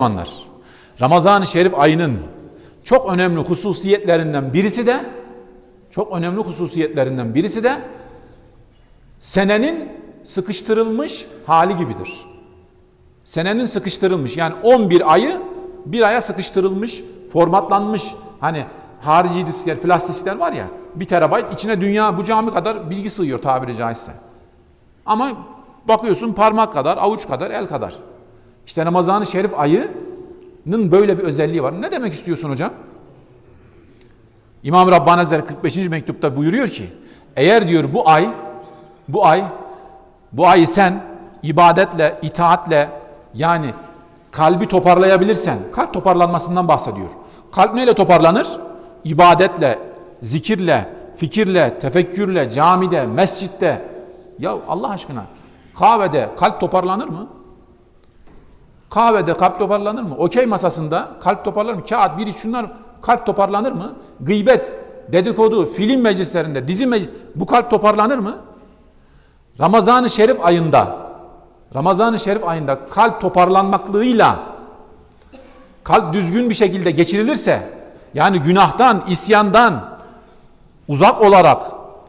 Müslümanlar, Ramazan-ı Şerif ayının çok önemli hususiyetlerinden birisi de çok önemli hususiyetlerinden birisi de senenin sıkıştırılmış hali gibidir. Senenin sıkıştırılmış yani 11 ayı bir aya sıkıştırılmış, formatlanmış. Hani harici diskler, flash diskler var ya bir terabayt içine dünya bu cami kadar bilgi sığıyor tabiri caizse. Ama bakıyorsun parmak kadar, avuç kadar, el kadar. İşte Ramazan-ı Şerif ayının böyle bir özelliği var. Ne demek istiyorsun hocam? İmam Rabbani Hazretleri 45. mektupta buyuruyor ki eğer diyor bu ay bu ay bu ayı sen ibadetle, itaatle yani kalbi toparlayabilirsen, kalp toparlanmasından bahsediyor. Kalp neyle toparlanır? İbadetle, zikirle, fikirle, tefekkürle, camide, mescitte. Ya Allah aşkına kahvede kalp toparlanır mı? Kahvede kalp toparlanır mı? Okey masasında kalp toparlanır mı? Kağıt, bir şunlar kalp toparlanır mı? Gıybet, dedikodu, film meclislerinde, dizi meclis bu kalp toparlanır mı? Ramazan-ı Şerif ayında Ramazan-ı Şerif ayında kalp toparlanmaklığıyla kalp düzgün bir şekilde geçirilirse yani günahtan, isyandan uzak olarak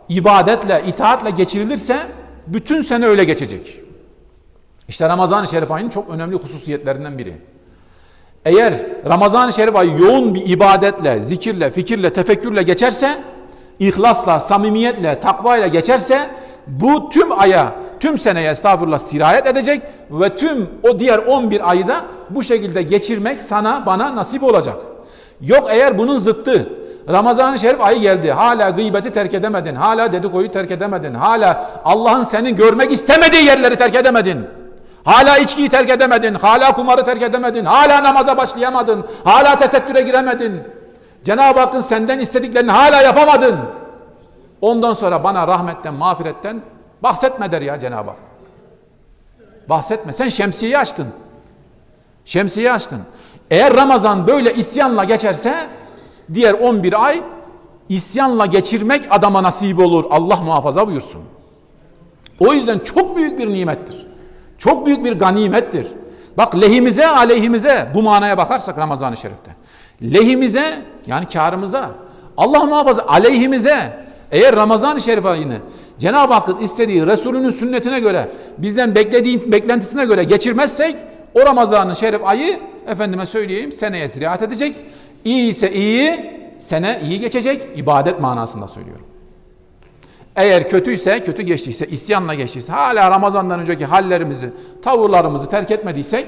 ibadetle, itaatle geçirilirse bütün sene öyle geçecek. İşte Ramazan-ı Şerif ayının çok önemli hususiyetlerinden biri. Eğer Ramazan-ı Şerif ayı yoğun bir ibadetle, zikirle, fikirle, tefekkürle geçerse, ihlasla, samimiyetle, takvayla geçerse bu tüm aya, tüm seneye estağfurullah sirayet edecek ve tüm o diğer 11 ayı da bu şekilde geçirmek sana bana nasip olacak. Yok eğer bunun zıttı Ramazan-ı Şerif ayı geldi. Hala gıybeti terk edemedin. Hala dedikoyu terk edemedin. Hala Allah'ın seni görmek istemediği yerleri terk edemedin. Hala içkiyi terk edemedin. Hala kumarı terk edemedin. Hala namaza başlayamadın. Hala tesettüre giremedin. Cenab-ı Hakk'ın senden istediklerini hala yapamadın. Ondan sonra bana rahmetten, mağfiretten bahsetme der ya Cenab-ı Hak. Bahsetme. Sen şemsiyeyi açtın. Şemsiyeyi açtın. Eğer Ramazan böyle isyanla geçerse diğer 11 ay isyanla geçirmek adama nasip olur. Allah muhafaza buyursun. O yüzden çok büyük bir nimettir. Çok büyük bir ganimettir. Bak lehimize aleyhimize bu manaya bakarsak Ramazan-ı Şerif'te. Lehimize yani karımıza Allah muhafaza aleyhimize eğer Ramazan-ı Şerif ayını Cenab-ı Hakk'ın istediği Resulünün sünnetine göre bizden beklediği beklentisine göre geçirmezsek o Ramazan-ı Şerif ayı efendime söyleyeyim seneye sirayet edecek. İyi ise iyi, sene iyi geçecek ibadet manasında söylüyorum. Eğer kötüyse, kötü geçtiyse, isyanla geçtiyse, hala Ramazan'dan önceki hallerimizi, tavırlarımızı terk etmediysek,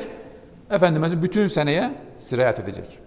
Efendimiz bütün seneye sirayet edecek.